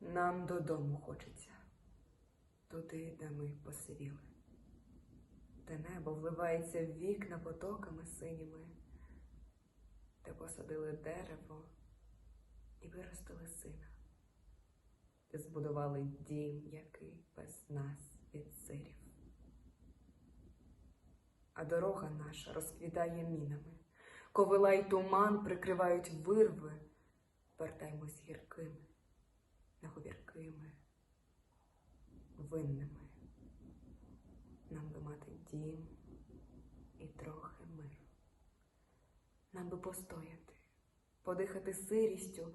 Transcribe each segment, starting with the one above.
Нам додому хочеться, туди, де ми посивіли, де небо вливається в вікна потоками синіми, де посадили дерево і виростили сина, де збудували дім, який без нас від сирів. А дорога наша розквітає мінами, ковила й туман прикривають вирви, вертаймось гіркими неговіркими, винними. Нам би мати дім і трохи миру. Нам би постояти, подихати сирістю,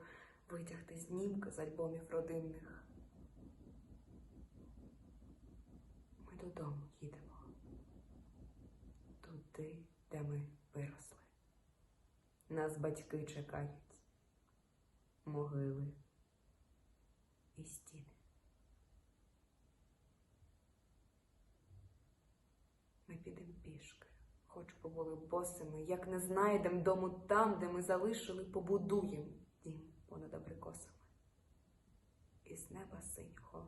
витягти знімки з альбомів родинних. Ми додому їдемо, туди, де ми виросли. Нас батьки чекають, могили і стіни. Ми підемо пішки, хоч побули босими, як не знайдем дому там, де ми залишили, побудуємо дім понад абрикосами. з неба синього